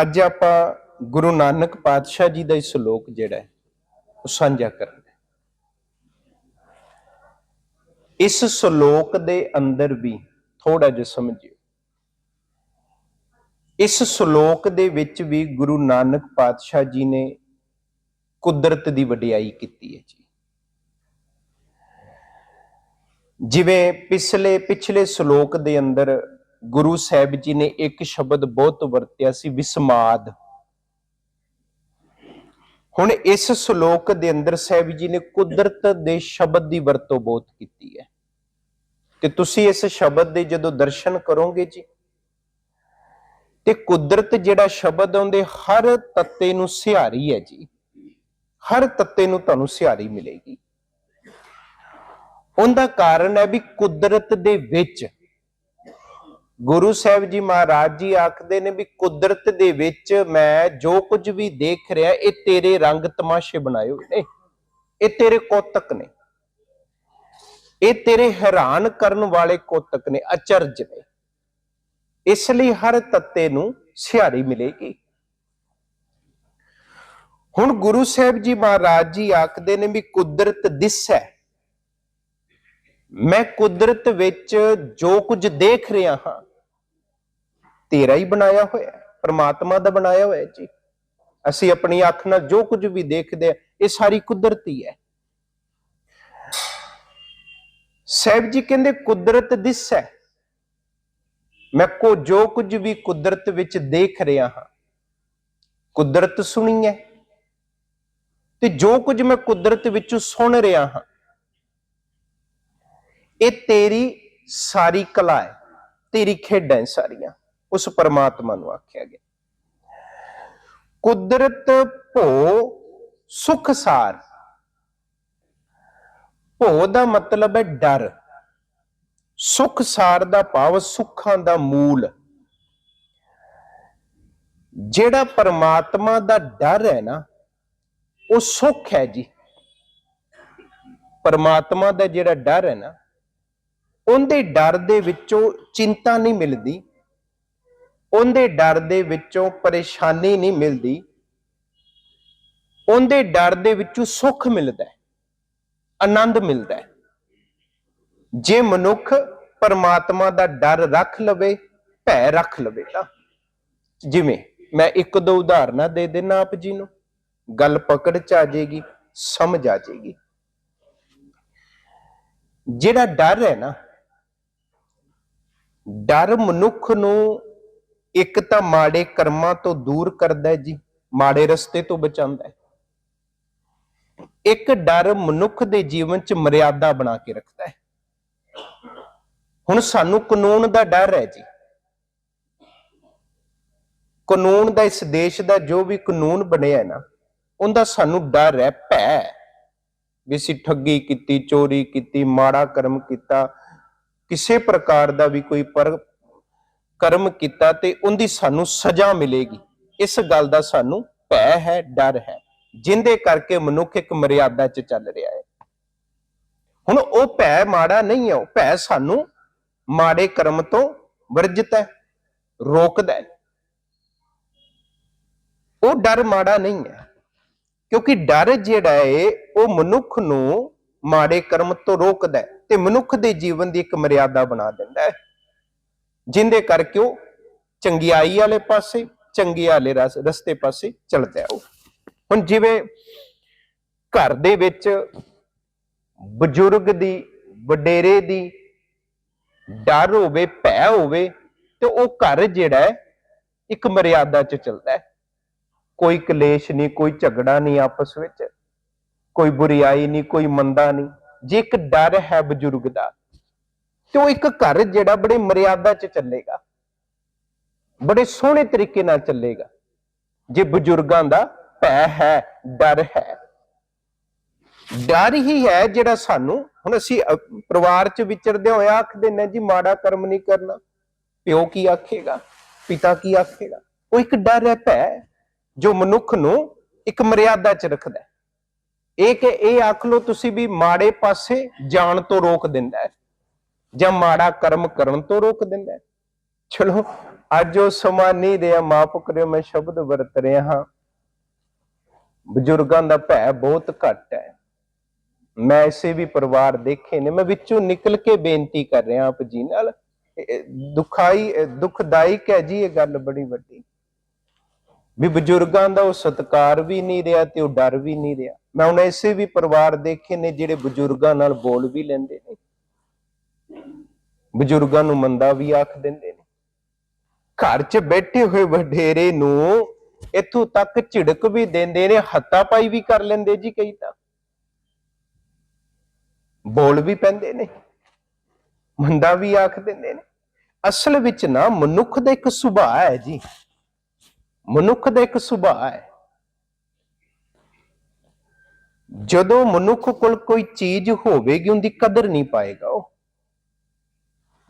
ਅੱਜ ਆਪਾਂ ਗੁਰੂ ਨਾਨਕ ਪਾਤਸ਼ਾਹ ਜੀ ਦਾ ਇਹ ਸ਼ਲੋਕ ਜਿਹੜਾ ਹੈ, ਉਹ ਸਾਂਝਾ ਕਰਾਂਗੇ। ਇਸ ਸ਼ਲੋਕ ਦੇ ਅੰਦਰ ਵੀ ਥੋੜਾ ਜਿਹਾ ਸਮਝਿਓ। ਇਸ ਸ਼ਲੋਕ ਦੇ ਵਿੱਚ ਵੀ ਗੁਰੂ ਨਾਨਕ ਪਾਤਸ਼ਾਹ ਜੀ ਨੇ ਕੁਦਰਤ ਦੀ ਵਡਿਆਈ ਕੀਤੀ ਹੈ ਜੀ। ਜਿਵੇਂ ਪਿਛਲੇ ਪਿਛਲੇ ਸ਼ਲੋਕ ਦੇ ਅੰਦਰ ਗੁਰੂ ਸਾਹਿਬ ਜੀ ਨੇ ਇੱਕ ਸ਼ਬਦ ਬਹੁਤ ਵਰਤਿਆ ਸੀ, ਵਿਸਮਾਦ। ਹੁਣ ਇਸ ਸ਼ਲੋਕ ਦੇ ਅੰਦਰ ਸਾਹਿਬ ਜੀ ਨੇ ਕੁਦਰਤ ਦੇ ਸ਼ਬਦ ਦੀ ਵਰਤੋਂ ਬਹੁਤ ਕੀਤੀ ਹੈ। ਤੇ ਤੁਸੀਂ ਇਸ ਸ਼ਬਦ ਦੇ ਜਦੋਂ ਦਰਸ਼ਨ ਕਰੋਗੇ ਜੀ, ਤੇ ਕੁਦਰਤ ਜਿਹੜਾ ਸ਼ਬਦ ਆਉਂਦੇ ਹਰ ਤੱਤੇ ਨੂੰ ਸਿਹਾਰੀ ਹੈ ਜੀ। ਹਰ ਤੱਤੇ ਨੂੰ ਤੁਹਾਨੂੰ ਸਿਹਾਰੀ ਮਿਲੇਗੀ। ਉਹਦਾ ਕਾਰਨ ਹੈ ਵੀ ਕੁਦਰਤ ਦੇ ਵਿੱਚ ਗੁਰੂ ਸਾਹਿਬ ਜੀ ਮਹਾਰਾਜ ਜੀ ਆਖਦੇ ਨੇ ਵੀ ਕੁਦਰਤ ਦੇ ਵਿੱਚ ਮੈਂ ਜੋ ਕੁਝ ਵੀ ਦੇਖ ਰਿਹਾ, ਇਹ ਤੇਰੇ ਰੰਗ ਤਮਾਸ਼ੇ ਬਣਾਏ ਹੋਏ ਨੇ। ਇਹ ਤੇਰੇ ਕੋਤਕ ਨੇ। ਇਹ ਤੇਰੇ ਹੈਰਾਨ ਕਰਨ ਵਾਲੇ ਕੋਤਕ ਨੇ, ਅਚਰਜ ਨੇ। ਇਸ ਲਈ ਹਰ ਤੱਤੇ ਨੂੰ ਸਿਹਾਰੀ ਮਿਲੇਗੀ। ਹੁਣ ਗੁਰੂ ਸਾਹਿਬ ਜੀ ਮਹਾਰਾਜ ਜੀ ਆਖਦੇ ਨੇ ਵੀ ਕੁਦਰਤ ਦਿਸ ਹੈ। ਮੈਂ ਕੁਦਰਤ ਵਿੱਚ ਜੋ ਕੁਝ ਦੇਖ ਰਿਹਾ ਹਾਂ ਤੇਰਾ ਹੀ ਬਣਾਇਆ ਹੋਇਆ ਹੈ, ਪ੍ਰਮਾਤਮਾ ਦਾ ਬਣਾਇਆ ਹੋਇਆ ਜੀ। ਅਸੀਂ ਆਪਣੀ ਅੱਖ ਨਾਲ ਜੋ ਕੁਝ ਵੀ ਦੇਖਦੇ ਆ ਇਹ ਸਾਰੀ ਕੁਦਰਤੀ ਹੈ। ਸਾਹਿਬ ਜੀ ਕਹਿੰਦੇ, ਕੁਦਰਤ ਦਿਸ ਹੈ। ਮੈਂ ਕੋ ਜੋ ਕੁਝ ਵੀ ਕੁਦਰਤ ਵਿੱਚ ਦੇਖ ਰਿਹਾ ਹਾਂ, ਕੁਦਰਤ ਸੁਣੀ ਹੈ। ਤੇ ਜੋ ਕੁਝ ਮੈਂ ਕੁਦਰਤ ਵਿੱਚੋਂ ਸੁਣ ਰਿਹਾ ਹਾਂ, ਇਹ ਤੇਰੀ ਸਾਰੀ ਕਲਾ ਹੈ, ਤੇਰੀ ਖੇਡਾਂ ਹੈ ਸਾਰੀਆਂ। ਉਸ ਪਰਮਾਤਮਾ ਨੂੰ ਆਖਿਆ ਗਿਆ। ਕੁਦਰਤ ਭੋ ਸੁਖ ਭੋ ਦਾ ਮਤਲਬ ਹੈ ਡਰ। ਸੁਖ ਦਾ ਭਾਵ ਸੁੱਖਾਂ ਦਾ ਮੂਲ। ਜਿਹੜਾ ਪਰਮਾਤਮਾ ਦਾ ਡਰ ਹੈ ਨਾ, ਉਹ ਸੁੱਖ ਹੈ ਜੀ। ਪਰਮਾਤਮਾ ਦਾ ਜਿਹੜਾ ਡਰ ਹੈ ਨਾ, ਉਹਦੇ ਡਰ ਦੇ ਵਿੱਚੋਂ ਚਿੰਤਾ ਨਹੀਂ ਮਿਲਦੀ। ਉਹਦੇ ਡਰ ਦੇ ਵਿੱਚੋਂ ਪਰੇਸ਼ਾਨੀ ਨਹੀਂ ਮਿਲਦੀ। ਉਹਦੇ ਡਰ ਦੇ ਵਿੱਚੋਂ ਸੁੱਖ ਮਿਲਦਾ ਹੈ, ਆਨੰਦ ਮਿਲਦਾ ਹੈ। ਜੇ ਮਨੁੱਖ ਪਰਮਾਤਮਾ ਦਾ ਡਰ ਰੱਖ ਲਵੇ, ਭੈ ਰੱਖ ਲਵੇ ਨਾ ਜਿਵੇਂ ਮੈਂ ਇੱਕ ਦੋ ਉਦਾਹਰਨਾਂ ਦੇ ਦੇਣਾ ਆਪ ਜੀ ਨੂੰ। ਗੱਲ ਪਕੜ ਚ ਆ ਜਾਏਗੀ, ਸਮਝ ਆ ਜਾਏਗੀ। ਜਿਹੜਾ ਡਰ ਹੈ ਨਾ, ਡਰ ਮਨੁੱਖ ਨੂੰ ਇੱਕ ਤਾਂ ਮਾੜੇ ਕਰਮਾਂ ਤੋਂ ਦੂਰ ਕਰਦਾ ਹੈ ਜੀ, ਮਾੜੇ ਰਸਤੇ ਤੋਂ ਬਚਾਉਂਦਾ ਹੈ। ਇੱਕ ਡਰ ਮਨੁੱਖ ਦੇ ਜੀਵਨ 'ਚ ਮਰਿਆਦਾ ਬਣਾ ਕੇ ਰੱਖਦਾ ਹੈ। ਹੁਣ ਸਾਨੂੰ ਕਾਨੂੰਨ ਦਾ ਡਰ ਹੈ ਜੀ। ਕਾਨੂੰਨ ਦਾ, ਇਸ ਦੇਸ਼ ਦਾ ਜੋ ਵੀ ਕਾਨੂੰਨ ਬਣਿਆ ਨਾ, ਉਹਦਾ ਸਾਨੂੰ ਡਰ ਹੈ, ਭੈ। ਵੀ ਅਸੀਂ ਠੱਗੀ ਕੀਤੀ, ਚੋਰੀ ਕੀਤੀ, ਮਾੜਾ ਕਰਮ ਕੀਤਾ, ਕਿਸੇ ਪ੍ਰਕਾਰ ਦਾ ਵੀ ਕੋਈ ਪਰ ਕਰਮ ਕੀਤਾ ਤੇ ਉਹਦੀ ਸਾਨੂੰ ਸਜ਼ਾ ਮਿਲੇਗੀ। ਇਸ ਗੱਲ ਦਾ ਸਾਨੂੰ ਭੈ ਹੈ, ਡਰ ਹੈ, ਜਿੰਦੇ ਕਰਕੇ ਮਨੁੱਖ ਇੱਕ ਮਰਿਆਦਾ 'ਚ ਚੱਲ ਰਿਹਾ ਹੈ। ਹੁਣ ਉਹ ਭੈ ਮਾੜਾ ਨਹੀਂ ਹੈ, ਉਹ ਭੈ ਸਾਨੂੰ ਮਾੜੇ ਕਰਮ ਤੋਂ ਵਰਜਿਤ ਹੈ, ਰੋਕਦਾ ਹੈ। ਉਹ ਡਰ ਮਾੜਾ ਨਹੀਂ ਹੈ, ਕਿਉਂਕਿ ਡਰ ਜਿਹੜਾ ਹੈ, ਉਹ ਮਨੁੱਖ ਨੂੰ ਮਾੜੇ ਕਰਮ ਤੋਂ ਰੋਕਦਾ ਹੈ ਤੇ ਮਨੁੱਖ ਦੇ ਜੀਵਨ ਦੀ ਇੱਕ ਮਰਿਆਦਾ ਬਣਾ ਦਿੰਦਾ ਹੈ। ਜਿੰਦੇ ਕਰਕੇ ਉਹ ਚੰਗਿਆਈ ਵਾਲੇ ਪਾਸੇ, ਚੰਗੇ ਵਾਲੇ ਰਸ- ਰਸਤੇ ਪਾਸੇ ਚਲਦਾ ਹੈ ਉਹ। ਹੁਣ ਜਿਵੇਂ ਘਰ ਦੇ ਵਿੱਚ ਬਜ਼ੁਰਗ ਦੀ, ਵਡੇਰੇ ਦੀ ਡਰ ਹੋਵੇ, ਭੈ ਹੋਵੇ, ਤੇ ਉਹ ਘਰ ਜਿਹੜਾ ਹੈ, ਇੱਕ ਮਰਿਆਦਾ 'ਚ ਚੱਲਦਾ ਹੈ। ਕੋਈ ਕਲੇਸ਼ ਨਹੀਂ, ਕੋਈ ਝਗੜਾ ਨਹੀਂ ਆਪਸ ਵਿੱਚ, ਕੋਈ ਬੁਰੀਾਈ ਨਹੀਂ, ਕੋਈ ਮੰਦਾ ਨਹੀਂ। ਜੇ ਇੱਕ ਡਰ ਹੈ ਬਜ਼ੁਰਗ ਦਾ ਤੇ ਉਹ ਇੱਕ ਘਰ ਜਿਹੜਾ ਬੜੇ ਮਰਿਆਦਾ 'ਚ ਚੱਲੇਗਾ, ਬੜੇ ਸੋਹਣੇ ਤਰੀਕੇ ਨਾਲ ਚੱਲੇਗਾ। ਜੇ ਬਜ਼ੁਰਗਾਂ ਦਾ ਭੈ ਹੈ, ਡਰ ਹੈ, ਡਰ ਹੀ ਹੈ ਜਿਹੜਾ ਸਾਨੂੰ, ਹੁਣ ਅਸੀਂ ਪਰਿਵਾਰ 'ਚ ਵਿਚਰਦੇ ਹੋਇਆ ਆਖਦੇ ਨੇ, ਜੀ, ਮਾੜਾ ਕਰਮ ਨਹੀਂ ਕਰਨਾ। ਪਿਓ ਕੀ ਆਖੇਗਾ? ਪਿਤਾ ਕੀ ਆਖੇਗਾ? ਉਹ ਇੱਕ ਡਰ ਹੈ, ਭੈ, ਜੋ ਮਨੁੱਖ ਨੂੰ ਇੱਕ ਮਰਿਆਦਾ 'ਚ ਰੱਖਦਾ ਹੈ। ਇਹ ਕਿ ਇਹ ਆਖ ਲੋ ਤੁਸੀਂ ਵੀ ਮਾੜੇ ਪਾਸੇ ਜਾਣ ਤੋਂ ਰੋਕ ਦਿੰਦਾ ਹੈ। ਜਾਂ ਮਾੜਾ ਕਰਮ ਕਰਨ ਤੋਂ ਰੋਕ ਦਿੰਦਾ ਚਲੋ, ਅੱਜ ਉਹ ਸਮਾਂ ਨਹੀਂ ਰਿਹਾ। ਮਾਫ ਕਰਿਓ, ਮੈਂ ਸ਼ਬਦ ਵਰਤ ਰਿਹਾ ਹਾਂ। ਬਜ਼ੁਰਗਾਂ ਦਾ ਭੈ ਬਹੁਤ ਘੱਟ ਹੈ। ਮੈਂ ਐਸੇ ਵੀ ਪਰਿਵਾਰ ਦੇਖੇ ਨੇ। ਮੈਂ ਵਿੱਚੋਂ ਨਿਕਲ ਕੇ ਬੇਨਤੀ ਕਰ ਰਿਹਾ ਆਪ ਜੀ ਨਾਲ। ਦੁਖਾਈ ਦੁਖਦਾਇਕ ਹੈ ਜੀ, ਇਹ ਗੱਲ ਬੜੀ ਵੱਡੀ। ਵੀ ਬਜ਼ੁਰਗਾਂ ਦਾ ਉਹ ਸਤਕਾਰ ਵੀ ਨਹੀਂ ਰਿਹਾ ਤੇ ਉਹ ਡਰ ਵੀ ਨਹੀਂ ਰਿਹਾ। ਮੈਂ ਹੁਣ ਐਸੇ ਵੀ ਪਰਿਵਾਰ ਦੇਖੇ ਨੇ ਜਿਹੜੇ ਬਜ਼ੁਰਗਾਂ ਨਾਲ ਬੋਲ ਵੀ ਲੈਂਦੇ ਨੇ। ਬਜ਼ੁਰਗਾਂ ਨੂੰ ਮੰਦਾ ਵੀ ਆਖ ਦਿੰਦੇ ਨੇ। ਘਰ 'ਚ ਬੈਠੇ ਹੋਏ ਵਡੇਰੇ ਨੂੰ ਇੱਥੋਂ ਤੱਕ ਝਿੜਕ ਵੀ ਦਿੰਦੇ ਨੇ ਹੱਤਾਪਾਈ ਵੀ ਕਰ ਲੈਂਦੇ ਜੀ ਕਈ ਤਾਂ। ਬੋਲ ਵੀ ਪੈਂਦੇ ਨੇ, ਮੰਦਾ ਵੀ ਆਖ ਦਿੰਦੇ ਨੇ। ਅਸਲ ਵਿੱਚ ਨਾ ਮਨੁੱਖ ਦਾ ਇੱਕ ਸੁਭਾਅ ਹੈ ਜੀ। ਮਨੁੱਖ ਦਾ ਇੱਕ ਸੁਭਾਅ ਹੈ। ਜਦੋਂ ਮਨੁੱਖ ਕੋਲ ਕੋਈ ਚੀਜ਼ ਹੋਵੇਗੀ, ਉਹਦੀ ਕਦਰ ਨਹੀਂ ਪਾਏਗਾ ਉਹ।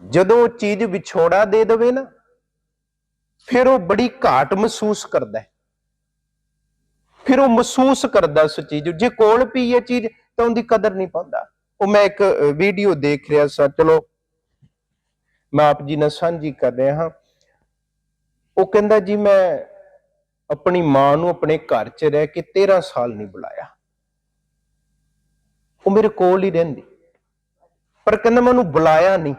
ਜਦੋਂ ਉਹ ਚੀਜ਼ ਵਿਛੋੜਾ ਦੇ ਦੇਵੇ ਨਾ, ਫਿਰ ਉਹ ਬੜੀ ਘਾਟ ਮਹਿਸੂਸ ਕਰਦਾ ਹੈ। ਫਿਰ ਉਹ ਮਹਿਸੂਸ ਕਰਦਾ ਉਸ ਚੀਜ਼ ਜੇ ਕੋਲ ਪਈ ਇਹ ਚੀਜ਼, ਤਾਂ ਉਹਦੀ ਕਦਰ ਨਹੀਂ ਪਾਉਂਦਾ। ਉਹ ਮੈਂ ਇੱਕ ਵੀਡੀਓ ਦੇਖ ਰਿਹਾ ਸਾਂ। ਚਲੋ, ਮੈਂ ਆਪ ਜੀ ਨਾਲ ਸਾਂਝੀ ਕਰ ਰਿਹਾ ਹਾਂ। ਉਹ ਕਹਿੰਦਾ, ਜੀ, ਮੈਂ ਆਪਣੀ ਮਾਂ ਨੂੰ ਆਪਣੇ ਘਰ 'ਚ ਰਹਿ ਕੇ 13 ਸਾਲ ਨਹੀਂ ਬੁਲਾਇਆ। ਉਹ ਮੇਰੇ ਕੋਲ ਹੀ ਰਹਿੰਦੀ। ਪਰ ਕਹਿੰਦਾ, ਮੈਂ ਉਹਨੂੰ ਬੁਲਾਇਆ ਨਹੀਂ।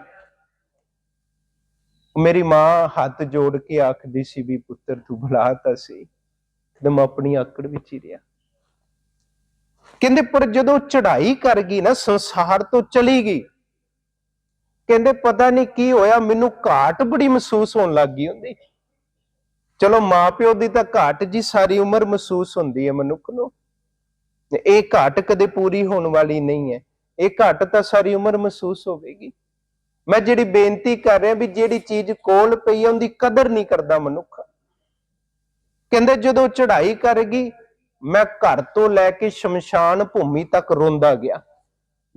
ਮੇਰੀ ਮਾਂ ਹੱਥ ਜੋੜ ਕੇ ਆਖਦੀ ਸੀ ਵੀ ਪੁੱਤਰ, ਤੂੰ ਬੁਲਾਤਾ ਸੀ ਤੇ ਮੈਂ ਆਪਣੀ ਆਕੜ ਵਿੱਚ ਹੀ ਰਿਹਾ। ਕਹਿੰਦੇ, ਪਰ ਜਦੋਂ ਚੜ੍ਹਾਈ ਕਰ ਗਈ ਨਾ, ਸੰਸਾਰ ਤੋਂ ਚਲੀ ਗਈ। ਕਹਿੰਦੇ, ਪਤਾ ਨਹੀਂ ਕੀ ਹੋਇਆ, ਮੈਨੂੰ ਘਾਟ ਬੜੀ ਮਹਿਸੂਸ ਹੋਣ ਲੱਗ ਗਈ ਹੁੰਦੀ। ਚਲੋ, ਮਾਪਿਓ ਦੀ ਤਾਂ ਘਾਟ ਜੀ ਸਾਰੀ ਉਮਰ ਮਹਿਸੂਸ ਹੁੰਦੀ ਹੈ ਮਨੁੱਖ ਨੂੰ। ਇਹ ਘਾਟ ਕਦੇ ਪੂਰੀ ਹੋਣ ਵਾਲੀ ਨਹੀਂ ਹੈ। ਇਹ ਘਾਟ ਤਾਂ ਸਾਰੀ ਉਮਰ ਮਹਿਸੂਸ ਹੋਵੇਗੀ। ਮੈਂ ਜਿਹੜੀ ਬੇਨਤੀ ਕਰ ਰਿਹਾ ਵੀ ਜਿਹੜੀ ਚੀਜ਼ ਕੋਲ ਪਈ ਹੈ ਉਹਦੀ ਕਦਰ ਨਹੀਂ ਕਰਦਾ ਮਨੁੱਖ। ਕਹਿੰਦੇ ਜਦੋਂ ਚੜ੍ਹਾਈ ਕਰ ਗਈ ਮੈਂ ਘਰ ਤੋਂ ਲੈ ਕੇ ਸ਼ਮਸ਼ਾਨ ਭੂਮੀ ਤੱਕ ਰੋਂਦਾ ਗਿਆ।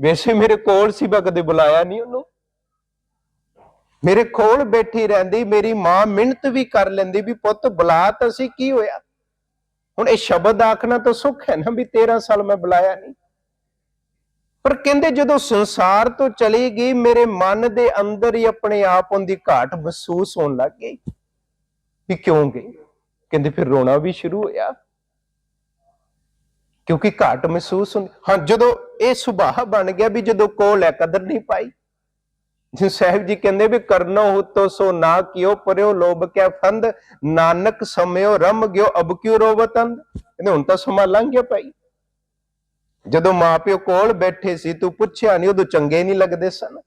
ਵੈਸੇ ਮੇਰੇ ਕੋਲ ਸੀ, ਮੈਂ ਕਦੇ ਬੁਲਾਇਆ ਨਹੀਂ ਉਹਨੂੰ। ਮੇਰੇ ਕੋਲ ਬੈਠੀ ਰਹਿੰਦੀ, ਮੇਰੀ ਮਾਂ ਮਿਹਨਤ ਵੀ ਕਰ ਲੈਂਦੀ ਵੀ ਪੁੱਤ ਬੁਲਾ ਤਾਂ ਸੀ ਕੀ ਹੋਇਆ? ਹੁਣ ਇਹ ਸ਼ਬਦ ਆਖਣਾ ਤਾਂ ਸੁੱਖ ਹੈ ਨਾ ਵੀ 13 ਸਾਲ ਮੈਂ ਬੁਲਾਇਆ ਨਹੀਂ। ਪਰ ਕਹਿੰਦੇ ਜਦੋਂ ਸੰਸਾਰ ਤੋਂ ਚਲੀ ਗਈ, ਮੇਰੇ ਮਨ ਦੇ ਅੰਦਰ ਹੀ ਆਪਣੇ ਆਪ ਉਹਦੀ ਘਾਟ ਮਹਿਸੂਸ ਹੋਣ ਲੱਗ ਗਈ ਵੀ ਕਿਉਂ ਗਈ? ਕਹਿੰਦੇ ਫਿਰ ਰੋਣਾ ਵੀ ਸ਼ੁਰੂ ਹੋਇਆ। ਕਿਉਂਕਿ ਘਾਟ ਮਹਿਸੂਸ ਹੁੰਦੀ। ਹਾਂ, ਜਦੋਂ ਇਹ ਸੁਭਾਅ ਬਣ ਗਿਆ ਵੀ ਜਦੋਂ ਕੋਲ ਹੈ, ਕਦਰ ਨਹੀਂ ਪਾਈ। ਜਿਸ ਸਾਹਿਬ ਜੀ ਕਹਿੰਦੇ ਵੀ ਕਰਨੋ ਹੁਤੋ ਸੋ ਨਾ ਕਿਓ, ਪਰਿਓ ਲੋਭ ਕੈ ਫੰਦ, ਨਾਨਕ ਸਮਿਓ ਰਮ ਗਿਓ, ਅਬ ਕਿਉ ਰੋਵਤੰਦ ਕਹਿੰਦੇ ਹੁਣ ਤਾਂ ਸਮਾਂ ਲੰਘ ਗਿਆ ਭਾਈ। ਜਦੋਂ ਮਾਪਿਓ ਕੋਲ ਬੈਠੇ ਸੀ, ਤੂੰ ਪੁੱਛਿਆ ਨਹੀਂ ਉਦੋਂ ਚੰਗੇ ਨਹੀਂ ਲੱਗਦੇ ਸਨ।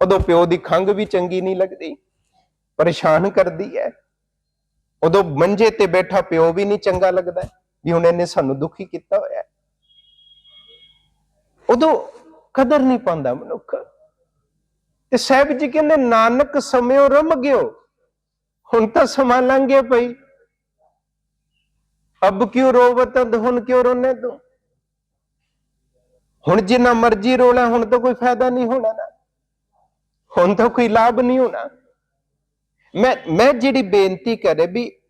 ਉਦੋਂ ਪਿਓ ਦੀ ਖੰਗ ਵੀ ਚੰਗੀ ਨਹੀਂ ਲੱਗਦੀ, ਪਰੇਸ਼ਾਨ ਕਰਦੀ ਹੈ ਉਦੋਂ ਮੰਜੇ ਤੇ ਬੈਠਾ ਪਿਓ ਵੀ ਨਹੀਂ ਚੰਗਾ ਲੱਗਦਾ, ਵੀ ਹੁਣ ਇਹਨੇ ਸਾਨੂੰ ਦੁਖੀ ਕੀਤਾ ਹੋਇਆ। ਉਦੋਂ ਕਦਰ ਨਹੀਂ ਪਾਉਂਦਾ ਮਨੁੱਖ। ਤੇ ਸਾਹਿਬ ਜੀ ਕਹਿੰਦੇ, ਨਾਨਕ ਸਮਿਓ ਰਮ ਗਿਓ, ਹੁਣ ਤਾਂ ਸਮਾਂ ਲੰਘ ਗਿਆ ਪਈ ਅਬ ਕਿਉਂ ਰੋਵਤ ਹੁਣ ਕਿਉਂ ਰੋਨੇ ਤੂੰ? ਹੁਣ ਜਿੰਨਾ ਮਰਜ਼ੀ ਰੋਣਾ ਹੁਣ ਤਾਂ ਕੋਈ ਫਾਇਦਾ ਨਹੀਂ ਹੋਣਾ ਨਾ। ਹੁਣ ਤਾਂ ਕੋਈ ਲਾਭ ਨਹੀਂ ਹੋਣਾ। ਮੈਂ ਮੈਂ ਜਿਹੜੀ ਬੇਨਤੀ ਕਰੇ ਵੀ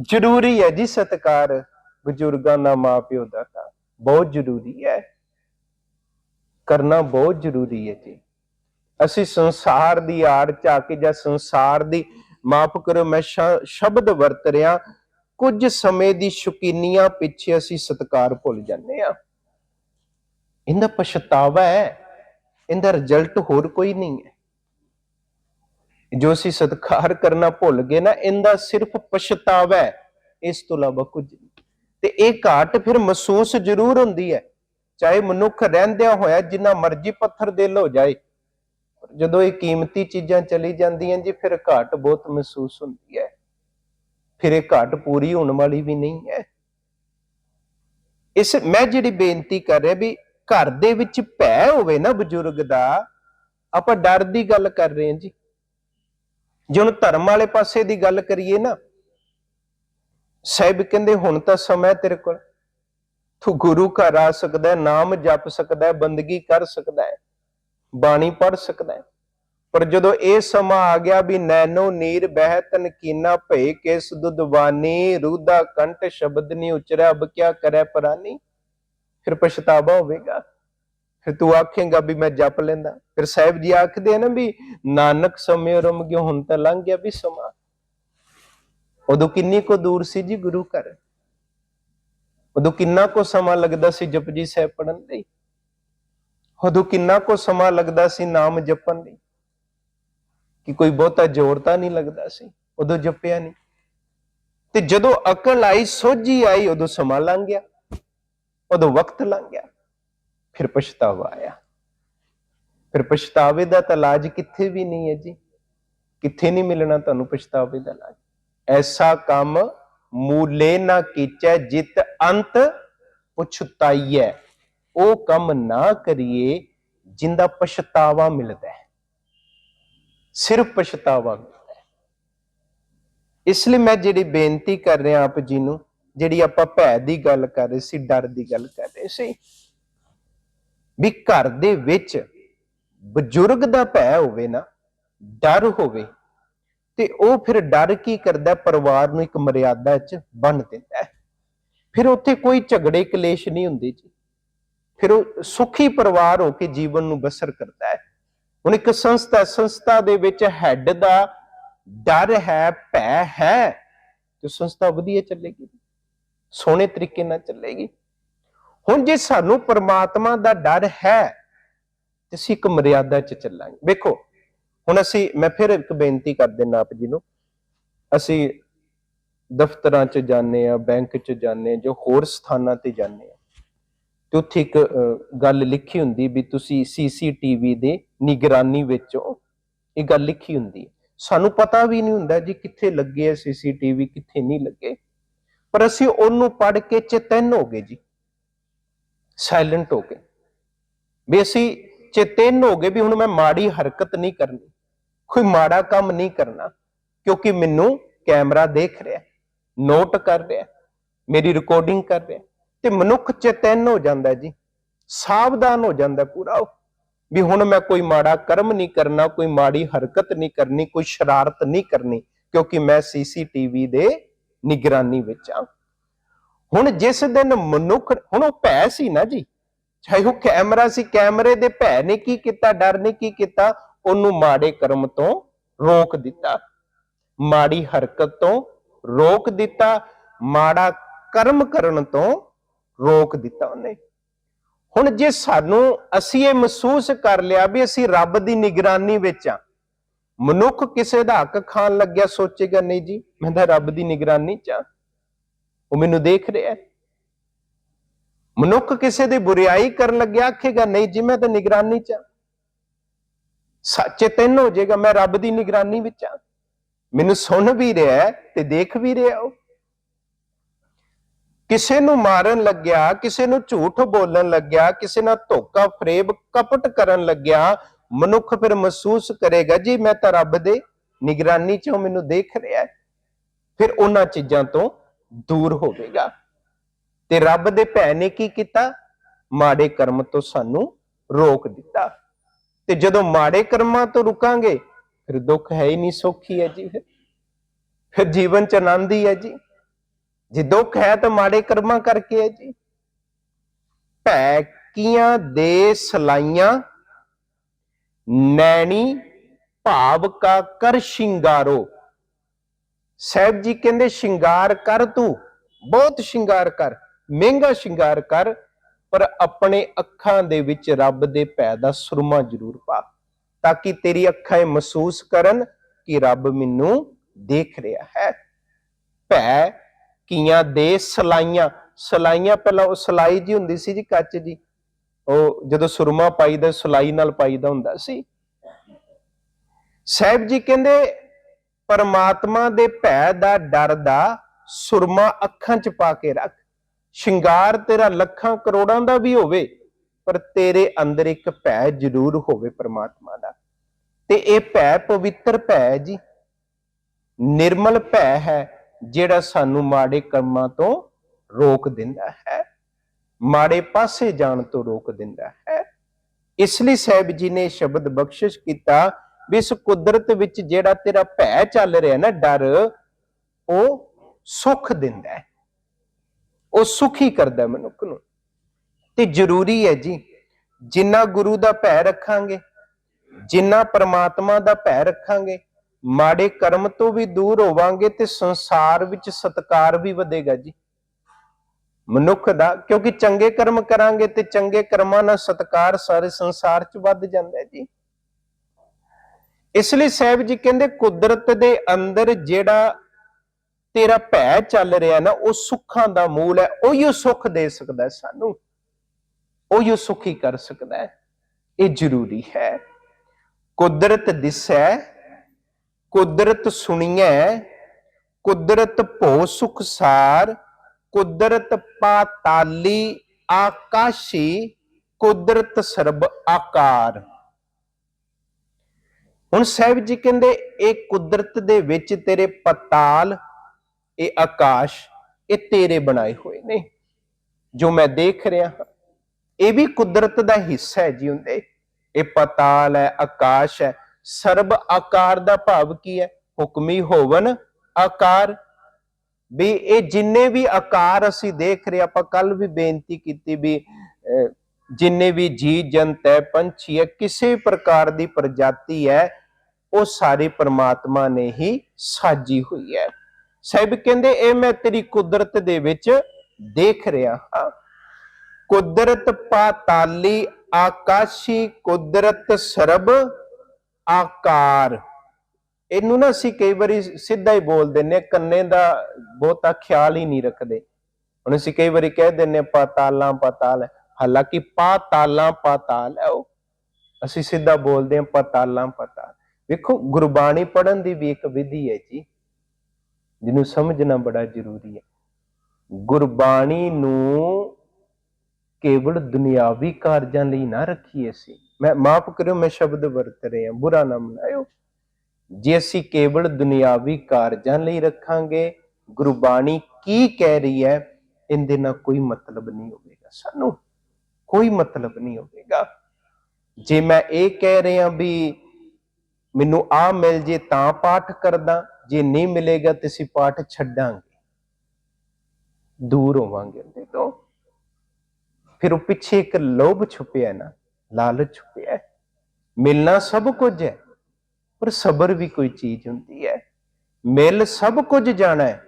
ਜ਼ਰੂਰੀ ਹੈ ਜੀ ਸਤਕਾਰ, ਬਜ਼ੁਰਗਾਂ ਦਾ ਮਾਪਿਓ ਦਾ ਤਾਂ ਬਹੁਤ ਜ਼ਰੂਰੀ ਹੈ। ਕਰਨਾ ਬਹੁਤ ਜ਼ਰੂਰੀ ਹੈ ਜੀ। ਅਸੀਂ ਸੰਸਾਰ ਦੀ ਆੜ ਚ ਆ ਕੇ ਜਾਂ ਸੰਸਾਰ ਦੀ ਮਾਫ ਕਰੋ, ਮੈਂ ਸ਼ਬਦ ਵਰਤ ਰਿਹਾ, ਕੁਝ ਸਮੇਂ ਦੀ ਸ਼ੁਕੀਨੀਆਂ ਪਿੱਛੇ ਅਸੀਂ ਸਤਕਾਰ ਭੁੱਲ ਜਾਂਦੇ ਆ ਇਹਦਾ ਪਛਤਾਵਾ ਹੈ ਇਹਦਾ ਰਿਜ਼ਲਟ ਹੋਰ ਕੋਈ ਨਹੀਂ ਹੈ। ਜੋ ਅਸੀਂ ਸਤਕਾਰ ਕਰਨਾ ਭੁੱਲ ਗਏ ਨਾ ਇਹਦਾ ਸਿਰਫ ਪਛਤਾਵਾ ਹੈ, ਇਸ ਤੋਂ ਇਲਾਵਾ ਕੁਝ ਨਹੀਂ। ਤੇ ਇਹ ਘਾਟ ਫਿਰ ਮਹਿਸੂਸ ਜ਼ਰੂਰ ਹੁੰਦੀ ਹੈ, ਚਾਹੇ ਮਨੁੱਖ ਰਹਿੰਦਿਆਂ ਹੋਇਆ, ਜਿੰਨਾ ਮਰਜ਼ੀ ਪੱਥਰ ਦਿਲ ਹੋ ਜਾਏ ਜਦੋਂ ਇਹ ਕੀਮਤੀ ਚੀਜ਼ਾਂ ਚਲੀ ਜਾਂਦੀਆਂ ਜੀ, ਫਿਰ ਘਾਟ ਬਹੁਤ ਮਹਿਸੂਸ ਹੁੰਦੀ ਹੈ। ਫਿਰ ਇਹ ਘਾਟ ਪੂਰੀ ਹੋਣ ਵਾਲੀ ਵੀ ਨਹੀਂ ਹੈ। ਇਸ, ਮੈਂ ਜਿਹੜੀ ਬੇਨਤੀ ਕਰ ਰਿਹਾ ਵੀ ਘਰ ਦੇ ਵਿੱਚ ਭੈ ਹੋਵੇ ਨਾ ਬਜ਼ੁਰਗ ਦਾ, ਆਪਾਂ ਡਰ ਦੀ ਗੱਲ ਕਰ ਰਹੇ ਹਾਂ ਜੀ। ਜੇ ਹੁਣ ਧਰਮ ਵਾਲੇ ਪਾਸੇ ਦੀ ਗੱਲ ਕਰੀਏ ਨਾ, ਸਾਹਿਬ ਕਹਿੰਦੇ, ਹੁਣ ਤਾਂ ਸਮਾਂ ਤੇਰੇ ਕੋਲ। ਤੂੰ ਗੁਰੂ ਘਰ ਆ ਸਕਦਾ ਹੈ, ਨਾਮ ਜਪ ਸਕਦਾ ਹੈ, ਬੰਦਗੀ ਕਰ ਸਕਦਾ ਹੈ, ਬਾਣੀ ਪੜ ਸਕਦਾ ਹੈ। ਪਰ ਜਦੋਂ ਇਹ ਸਮਾਂ ਆ ਗਿਆ ਵੀ ਨੈਨੋ ਨੀਰ ਬਹਿ ਤਨਕੀਨਾ ਭਏ ਕਿਸ ਦੁਦਵਾਨੀ ਰੂਦਾ ਕੰਟ ਸ਼ਬਦ ਨਹੀਂ ਉਚਰਿਆ, ਬਕਿਆ ਕਰੈ ਕਰੇ ਪਰਾਨੀ ਫਿਰ ਪਛਤਾਵਾ ਹੋਵੇਗਾ। ਫਿਰ ਤੂੰ ਆਖੇਂਗਾ ਵੀ ਮੈਂ ਜਪ ਲੈਂਦਾ। ਫਿਰ ਸਾਹਿਬ ਜੀ ਆਖਦੇ ਆ ਨਾ ਵੀ, ਨਾਨਕ ਸਮੇਂ ਰਮ ਗਿਓ, ਹੁਣ ਤਾਂ ਲੰਘ ਗਿਆ ਵੀ ਸਮਾਂ। ਉਦੋਂ ਕਿੰਨੀ ਕੋ ਦੂਰ ਸੀ ਜੀ ਗੁਰੂ ਘਰ? ਉਦੋਂ ਕਿੰਨਾ ਕੋ ਸਮਾਂ ਲੱਗਦਾ ਸੀ ਜਪਜੀ ਸਾਹਿਬ ਪੜਨ ਲਈ? ਉਦੋਂ ਕਿੰਨਾ ਕੋ ਸਮਾਂ ਲੱਗਦਾ ਸੀ ਨਾਮ ਜਪਣ ਲਈ? ਕਿ ਕੋਈ ਬਹੁਤਾ ਜ਼ੋਰ ਤਾਂ ਨਹੀਂ ਲੱਗਦਾ ਸੀ? ਉਦੋਂ ਜਪਿਆ ਨਹੀਂ। ਤੇ ਜਦੋਂ ਅਕਲ ਆਈ, ਸੋਝੀ ਆਈ, ਉਦੋਂ ਸਮਾਂ ਲੰਘ ਗਿਆ। ਉਦੋਂ ਵਕਤ ਲੰਘ ਗਿਆ। ਫਿਰ ਪਛਤਾਵਾ ਆਇਆ। ਫਿਰ ਪਛਤਾਵੇ ਦਾ ਤਾਂ ਇਲਾਜ ਕਿੱਥੇ ਵੀ ਨਹੀਂ ਹੈ ਜੀ। ਕਿੱਥੇ ਨਹੀਂ ਮਿਲਣਾ ਤੁਹਾਨੂੰ ਪਛਤਾਵੇ ਦਾ ਇਲਾਜ। ਐਸਾ ਕੰਮ ਮੂਲੇ ਨਾ ਕੀਚੈ, ਜਿਤ ਅੰਤ ਪੁਛਤਾਈਐ। ਉਹ ਕੰਮ ਨਾ ਕਰੀਏ ਜਿੰਦਾ ਪਛਤਾਵਾ ਮਿਲਦਾ। ਹੈ ਸਿਰਫ ਪਛਤਾਵਾ ਮਿਲਦਾ। ਹੈ ਇਸ ਲਈ ਮੈਂ ਜਿਹੜੀ ਬੇਨਤੀ ਕਰ ਰਿਹਾ ਆਪ ਜੀ ਨੂੰ ਜਿਹੜੀ ਆਪਾਂ ਭੈ ਦੀ ਗੱਲ ਕਰ ਰਹੇ ਸੀ, ਡਰ ਦੀ ਗੱਲ ਕਰ ਰਹੇ ਸੀ, ਵੀ ਘਰ ਦੇ ਵਿੱਚ ਬਜ਼ੁਰਗ ਦਾ ਭੈ ਹੋਵੇ ਨਾ, ਡਰ ਹੋਵੇ, ਤੇ ਉਹ ਫਿਰ ਡਰ ਕੀ ਕਰਦਾ, ਪਰਿਵਾਰ ਨੂੰ ਇੱਕ ਮਰਿਆਦਾ 'ਚ ਬੰਨ ਦਿੰਦਾ ਹੈ। ਫਿਰ ਉੱਥੇ ਕੋਈ ਝਗੜੇ, ਕਲੇਸ਼ ਨਹੀਂ ਹੁੰਦੇ ਜੀ। ਫਿਰ ਉਹ ਸੁਖੀ ਪਰਿਵਾਰ ਹੋ ਕੇ ਜੀਵਨ ਨੂੰ ਬਸਰ ਕਰਦਾ ਹੈ। ਹੁਣ ਇੱਕ ਸੰਸਥਾ ਸੰਸਥਾ ਦੇ ਵਿੱਚ ਹੈੱਡ ਦਾ ਡਰ ਹੈ, ਭੈ ਹੈ, ਤੇ ਸੰਸਥਾ ਵਧੀਆ ਚੱਲੇਗੀ। ਸੋਹਣੇ ਤਰੀਕੇ ਨਾਲ ਚੱਲੇਗੀ। ਹੁਣ ਜੇ ਸਾਨੂੰ ਪਰਮਾਤਮਾ ਦਾ ਡਰ ਹੈ, ਤੇ ਅਸੀਂ ਇੱਕ ਮਰਿਆਦਾ 'ਚ ਚੱਲਾਂਗੇ। ਵੇਖੋ, ਹੁਣ ਅਸੀਂ, ਮੈਂ ਫਿਰ ਇੱਕ ਬੇਨਤੀ ਕਰ ਦਿੰਦਾ ਆਪ ਜੀ ਨੂੰ। ਅਸੀਂ ਦਫ਼ਤਰਾਂ 'ਚ ਜਾਂਦੇ ਆ ਬੈਂਕ 'ਚ ਜਾਂਦੇ ਆ ਜੋ ਹੋਰ ਸਥਾਨਾਂ ਤੇ ਜਾਂਦੇ ਆ ਤੇ ਉੱਥੇ ਇੱਕ ਗੱਲ ਲਿਖੀ ਹੁੰਦੀ ਵੀ ਤੁਸੀਂ ਸੀਸੀਟੀਵੀ ਦੇ ਨਿਗਰਾਨੀ ਵਿੱਚੋਂ ਇਹ ਗੱਲ ਲਿਖੀ ਹੁੰਦੀ ਹੈ। ਸਾਨੂੰ ਪਤਾ ਵੀ ਨਹੀਂ ਹੁੰਦਾ ਜੀ ਕਿੱਥੇ ਲੱਗੇ ਆ ਸੀਸੀਟੀਵੀ, ਕਿੱਥੇ ਨਹੀਂ ਲੱਗੇ। ਪਰ ਅਸੀਂ ਉਹਨੂੰ ਪੜ੍ਹ ਕੇ ਚੇਤਨ ਹੋ ਗਏ ਜੀ। ਸਾਇਲੈਂਟ ਹੋ ਗਏ। ਵੀ ਅਸੀਂ ਚੇਤਨ ਹੋ ਗਏ ਵੀ ਹੁਣ ਮੈਂ ਮਾੜੀ ਹਰਕਤ ਨਹੀਂ ਕਰਨੀ, ਕੋਈ ਮਾੜਾ ਕੰਮ ਨਹੀਂ ਕਰਨਾ, ਕਿਉਂਕਿ ਮੈਨੂੰ ਕੈਮਰਾ ਦੇਖ ਰਿਹਾ ਨੋਟ ਕਰ ਰਿਹਾ, ਮੇਰੀ ਰਿਕਾਰਡਿੰਗ ਕਰ ਰਿਹਾ, ਤੇ ਮਨੁੱਖ ਚੇਤਨ ਹੋ ਜਾਂਦਾ ਜੀ, ਸਾਵਧਾਨ ਹੋ ਜਾਂਦਾ ਪੂਰਾ ਉਹ। ਵੀ ਹੁਣ ਮੈਂ ਕੋਈ ਮਾੜਾ ਕਰਮ ਨਹੀਂ ਕਰਨਾ, ਕੋਈ ਮਾੜੀ ਹਰਕਤ ਨਹੀਂ ਕਰਨੀ, ਕੋਈ ਸ਼ਰਾਰਤ ਨਹੀਂ ਕਰਨੀ, ਕਿਉਂਕਿ ਮੈਂ ਸੀਸੀਟੀਵੀ ਦੇ ਨਿਗਰਾਨੀ ਵਿੱਚ ਆ। ਹੁਣ ਜਿਸ ਦਿਨ ਮਨੁੱਖ, ਹੁਣ ਉਹ ਭੈ ਸੀ ਨਾ ਜੀ। ਚਾਹੇ ਉਹ ਕੈਮਰਾ ਸੀ, ਕੈਮਰੇ ਦੇ ਭੈ ਨੇ ਕੀ ਕੀਤਾ, ਡਰ ਨੇ ਕੀ ਕੀਤਾ, ਉਹਨੂੰ ਮਾੜੇ ਕਰਮ ਤੋਂ ਰੋਕ ਦਿੱਤਾ। ਮਾੜੀ ਹਰਕਤ ਤੋਂ ਰੋਕ ਦਿੱਤਾ, ਮਾੜਾ ਕਰਮ ਕਰਨ ਤੋਂ ਰੋਕ ਦਿੱਤਾ ਉਹਨੇ। ਹੁਣ ਜੇ ਸਾਨੂੰ ਅਸੀਂ ਇਹ ਮਹਿਸੂਸ ਕਰ ਲਿਆ ਵੀ ਅਸੀਂ ਰੱਬ ਦੀ ਨਿਗਰਾਨੀ ਵਿੱਚ ਆ ਮਨੁੱਖ ਕਿਸੇ ਦਾ ਹੱਕ ਖਾਣ ਲੱਗਿਆ ਸੋਚੇਗਾ, ਨਹੀਂ ਜੀ, ਮੈਂ ਤਾਂ ਰੱਬ ਦੀ ਨਿਗਰਾਨੀ ਚ ਉਹ ਮੈਨੂੰ ਦੇਖ ਰਿਹਾ ਹੈ। ਮਨੁੱਖ ਕਿਸੇ ਦੀ ਬੁਰੀਾਈ ਕਰਨ ਲੱਗਿਆ ਆਖੇਗਾ, ਨਹੀਂ ਜੀ, ਮੈਂ ਤਾਂ ਨਿਗਰਾਨੀ ਚ ਆ ਸੱਚੇ ਤੈਨ ਹੋ ਜਾਏਗਾ, ਮੈਂ ਰੱਬ ਦੀ ਨਿਗਰਾਨੀ ਵਿੱਚ ਆ ਮੈਨੂੰ ਸੁਣ ਵੀ ਰਿਹਾ ਤੇ ਦੇਖ ਵੀ ਰਿਹਾ ਉਹ। ਕਿਸੇ ਨੂੰ ਮਾਰਨ ਲੱਗਿਆ, ਕਿਸੇ ਨੂੰ ਝੂਠ ਬੋਲਣ ਲੱਗਿਆ, ਕਿਸੇ ਨਾਲ ਧੋਖਾ, ਫਰੇਬ, ਕਪਟ ਕਰਨ ਲੱਗਿਆ ਮਨੁੱਖ ਫਿਰ ਮਹਿਸੂਸ ਕਰੇਗਾ, ਜੀ, ਮੈਂ ਤਾਂ ਰੱਬ ਦੇ ਨਿਗਰਾਨੀ ਚੋਂ ਮੈਨੂੰ ਦੇਖ ਰਿਹਾ ਹੈ। ਫਿਰ ਉਹਨਾਂ ਚੀਜ਼ਾਂ ਤੋਂ ਦੂਰ ਹੋਵੇਗਾ। ਤੇ ਰੱਬ ਦੇ ਭੈ ਨੇ ਕੀ ਕੀਤਾ? ਮਾੜੇ ਕਰਮ ਤੋਂ ਸਾਨੂੰ ਰੋਕ ਦਿੱਤਾ। ਤੇ ਜਦੋਂ ਮਾੜੇ ਕਰਮਾਂ ਤੋਂ ਰੁਕਾਂਗੇ, ਫਿਰ ਦੁੱਖ ਹੈ ਹੀ ਨਹੀਂ ਸੌਖੀ ਹੈ ਜੀ ਫਿਰ। ਫਿਰ ਜੀਵਨ ਚ ਆਨੰਦ ਹੀ ਹੈ ਜੀ। ਜੇ ਦੁੱਖ ਹੈ ਤਾਂ ਮਾੜੇ ਕਰਮਾਂ ਕਰਕੇ ਹੈ ਜੀ। ਭੈ ਕੀਆਂ ਦੇ ਸਲਾਈਆਂ ਨੈਣੀ ਭਾਵ ਕਾ ਕਰ ਸ਼ਿੰਗਾਰੋ। ਸਾਹਿਬ ਜੀ ਕਹਿੰਦੇ, ਸ਼ਿੰਗਾਰ ਕਰ ਤੂੰ, ਬਹੁਤ ਸ਼ਿੰਗਾਰ ਕਰ, ਮਹਿੰਗਾ ਸ਼ਿੰਗਾਰ ਕਰ, ਪਰ ਆਪਣੇ ਅੱਖਾਂ ਦੇ ਵਿੱਚ ਰੱਬ ਦੇ ਭੈ ਦਾ ਸੁਰਮਾ ਜ਼ਰੂਰ ਪਾ, ਤਾਂ ਕਿ ਤੇਰੀ ਅੱਖਾਂ ਇਹ ਮਹਿਸੂਸ ਕਰਨ ਕਿ ਰੱਬ ਮੈਨੂੰ ਦੇਖ ਰਿਹਾ ਹੈ। ਭੈ ਕੀਆਂ ਦੇ ਸਲਾਈਆਂ ਸਲਾਈਆਂ ਪਹਿਲਾਂ ਉਹ ਸਲਾਈ ਜੀ ਹੁੰਦੀ ਸੀ ਜੀ ਕੱਚ ਦੀ ਉਹ ਜਦੋਂ ਸੁਰਮਾ ਪਾਈਦਾ, ਸਲਾਈ ਨਾਲ ਪਾਈਦਾ ਹੁੰਦਾ ਸੀ। ਸਾਹਿਬ ਜੀ ਕਹਿੰਦੇ, ਪਰਮਾਤਮਾ ਦੇ ਭੈ ਦਾ ਡਰ ਦਾ ਸੁਰਮਾ ਅੱਖਾਂ 'ਚ ਪਾ ਕੇ ਰੱਖ। ਸ਼ਿੰਗਾਰ ਤੇਰਾ ਲੱਖਾਂ ਕਰੋੜਾਂ ਦਾ ਵੀ ਹੋਵੇ, ਪਰ ਤੇਰੇ ਅੰਦਰ ਇੱਕ ਭੈ ਜ਼ਰੂਰ ਹੋਵੇ ਪਰਮਾਤਮਾ ਦਾ। ਤੇ ਇਹ ਭੈ ਪਵਿੱਤਰ ਭੈ ਹੈ ਜੀ। ਨਿਰਮਲ ਭੈ ਹੈ, ਜਿਹੜਾ ਸਾਨੂੰ ਮਾੜੇ ਕਰਮਾਂ ਤੋਂ ਰੋਕ ਦਿੰਦਾ ਹੈ। ਮਾੜੇ ਪਾਸੇ ਜਾਣ ਤੋਂ ਰੋਕ ਦਿੰਦਾ ਹੈ। ਇਸ ਲਈ ਸਾਹਿਬ ਜੀ ਨੇ ਸ਼ਬਦ ਬਖਸ਼ਿਸ਼ ਕੀਤਾ ਵੀ ਇਸ ਕੁਦਰਤ ਵਿੱਚ ਜਿਹੜਾ ਤੇਰਾ ਭੈ ਚੱਲ ਰਿਹਾ ਨਾ ਡਰ, ਉਹ ਸੁੱਖ ਦਿੰਦਾ ਹੈ। ਉਹ ਸੁਖੀ ਕਰਦਾ ਮਨੁੱਖ ਨੂੰ। ਤੇ ਜ਼ਰੂਰੀ ਹੈ ਜੀ, ਜਿੰਨਾ ਗੁਰੂ ਦਾ ਭੈ ਰੱਖਾਂਗੇ, ਜਿੰਨਾ ਪਰਮਾਤਮਾ ਦਾ ਭੈ ਰੱਖਾਂਗੇ, ਮਾੜੇ ਕਰਮ ਤੋਂ ਵੀ ਦੂਰ ਹੋਵਾਂਗੇ ਤੇ ਸੰਸਾਰ ਵਿੱਚ ਸਤਕਾਰ ਵੀ ਵਧੇਗਾ ਜੀ। ਮਨੁੱਖ ਦਾ, ਕਿਉਂਕਿ ਚੰਗੇ ਕਰਮ ਕਰਾਂਗੇ ਤੇ ਚੰਗੇ ਕਰਮਾਂ ਨਾਲ ਸਤਕਾਰ ਸਾਰੇ ਸੰਸਾਰ 'ਚ ਵੱਧ ਜਾਂਦਾ ਜੀ। ਇਸ ਲਈ ਸਾਹਿਬ ਜੀ ਕਹਿੰਦੇ, ਕੁਦਰਤ ਦੇ ਅੰਦਰ ਜਿਹੜਾ ਤੇਰਾ ਭੈ ਚੱਲ ਰਿਹਾ ਨਾ, ਉਹ ਸੁੱਖਾਂ ਦਾ ਮੂਲ ਹੈ, ਉਹੀਓ ਸੁੱਖ ਦੇ ਸਕਦਾ ਸਾਨੂੰ। ਉਹੀਓ ਸੁਖੀ ਕਰ ਸਕਦਾ ਹੈ। ਇਹ ਜ਼ਰੂਰੀ ਹੈ। ਕੁਦਰਤ ਦਿਸੈ, ਕੁਦਰਤ ਸੁਣੀਐ, ਕੁਦਰਤ ਭੋ ਸੁਖਸਾਰ ਕੁਦਰਤ ਪਾਤਾਲੀ ਆਕਾਸ਼ੀ, ਕੁਦਰਤ ਸਰਬ ਆਕਾਰ। ਹੁਣ ਸਾਹਿਬ ਜੀ ਕਹਿੰਦੇ, ਇਹ ਕੁਦਰਤ ਦੇ ਵਿੱਚ ਤੇਰੇ ਪਤਾਲ, ਇਹ ਆਕਾਸ਼, ਇਹ ਤੇਰੇ ਬਣਾਏ ਹੋਏ ਨੇ। ਜੋ ਮੈਂ ਦੇਖ ਰਿਹਾ ਹਾਂ, ਇਹ ਵੀ ਕੁਦਰਤ ਦਾ ਹਿੱਸਾ ਹੈ ਜੀ ਹੁੰਦੇ। ਇਹ ਪਤਾਲ ਹੈ, ਆਕਾਸ਼ ਹੈ, ਸਰਬ ਆਕਾਰ ਦਾ ਭਾਵ ਕੀ ਹੈ? ਹੁਕਮੀ ਹੋਵਨ ਆਕਾਰ। ਵੀ ਇਹ ਜਿੰਨੇ ਵੀ ਆਕਾਰ ਅਸੀਂ ਦੇਖ ਰਹੇ ਆਪਾਂ ਕੱਲ ਵੀ ਬੇਨਤੀ ਕੀਤੀ ਵੀ ਜਿੰਨੇ ਵੀ ਜੀ ਜੰਤ ਹੈ, ਪੰਛੀ ਹੈ, ਕਿਸੇ ਪ੍ਰਕਾਰ ਦੀ ਪ੍ਰਜਾਤੀ ਹੈ, ਉਹ ਸਾਰੇ ਪ੍ਰਮਾਤਮਾ ਨੇ ਹੀ ਸਾਜੀ ਹੋਈ ਹੈ। ਸਾਹਿਬ ਕਹਿੰਦੇ, ਇਹ ਮੈਂ ਤੇਰੀ ਕੁਦਰਤ ਦੇ ਵਿੱਚ ਦੇਖ ਰਿਹਾ ਹਾਂ। ਕੁਦਰਤ ਪਾਤਾਲੀ, ਆਕਾਸ਼ੀ ਕੁਦਰਤ ਸਰਬ ਆਕਾਰ। ਇਹਨੂੰ ਨਾ ਅਸੀਂ ਕਈ ਵਾਰੀ ਸਿੱਧਾ ਹੀ ਬੋਲ ਦਿੰਨੇ ਹਾਂ, ਕੰਨੇ ਦਾ ਬਹੁਤਾ ਖਿਆਲ ਹੀ ਨਹੀਂ ਰੱਖਦੇ। ਹੁਣ ਅਸੀਂ ਕਈ ਵਾਰੀ ਕਹਿ ਦਿੰਨੇ ਹਾਂ, ਪਾਤਾਲਾਂ ਪਾਤਾਲ ਹੈ। ਹਾਲਾਂਕਿ ਪਾਤਾਲਾਂ ਪਾਤਾਲ ਹੈ ਉਹ। ਅਸੀਂ ਸਿੱਧਾ ਬੋਲਦੇ ਹਾਂ ਪਾਤਾਲਾਂ ਪਾਤਾਲ। ਵੇਖੋ ਗੁਰਬਾਣੀ ਪੜਨ ਦੀ ਵੀ ਇੱਕ ਵਿਧੀ ਹੈ ਜੀ ਜਿਹਨੂੰ ਸਮਝਣਾ ਬੜਾ ਜ਼ਰੂਰੀ ਹੈ। ਗੁਰਬਾਣੀ ਨੂੰ ਕੇਵਲ ਦੁਨਿਆਵੀ ਕਾਰਜਾਂ ਲਈ ਨਾ ਰੱਖੀਏ ਸੀ ਮੈਂ ਮਾਫ ਕਰਿਓ ਮੈਂ ਸ਼ਬਦ ਵਰਤ ਰਿਹਾ ਬੁਰਾ ਨਾ ਮਨਾਇਓ ਜੇ ਅਸੀਂ ਕੇਵਲ ਦੁਨਿਆਵੀ ਕਾਰਜਾਂ ਲਈ ਰੱਖਾਂਗੇ, ਗੁਰਬਾਣੀ ਕੀ ਕਹਿ ਰਹੀ ਹੈ, ਇਹਦੇ ਨਾਲ ਕੋਈ ਮਤਲਬ ਨਹੀਂ ਹੋਵੇਗਾ। ਸਾਨੂੰ ਕੋਈ ਮਤਲਬ ਨਹੀਂ ਹੋਵੇਗਾ। ਜੇ ਮੈਂ ਇਹ ਕਹਿ ਰਿਹਾ ਵੀ ਮੈਨੂੰ ਆ ਮਿਲ ਜੇ ਤਾਂ ਪਾਠ ਕਰਦਾ, ਜੇ ਨਹੀਂ ਮਿਲੇਗਾ ਤੇ ਅਸੀਂ ਪਾਠ ਛੱਡਾਂਗੇ। ਦੂਰ ਹੋਵਾਂਗੇ ਉਹਦੇ ਤੋਂ। ਫਿਰ ਉਹ ਪਿੱਛੇ ਇੱਕ ਲੋਭ ਛੁਪਿਆ ਨਾ, ਲਾਲਚ ਛੁਪਿਆ। ਮਿਲਣਾ ਸਭ ਕੁਝ ਹੈ। ਪਰ ਸਬਰ ਵੀ ਕੋਈ ਚੀਜ਼ ਹੁੰਦੀ ਹੈ। ਮਿਲ ਸਭ ਕੁਝ ਜਾਣਾ। ਹੈ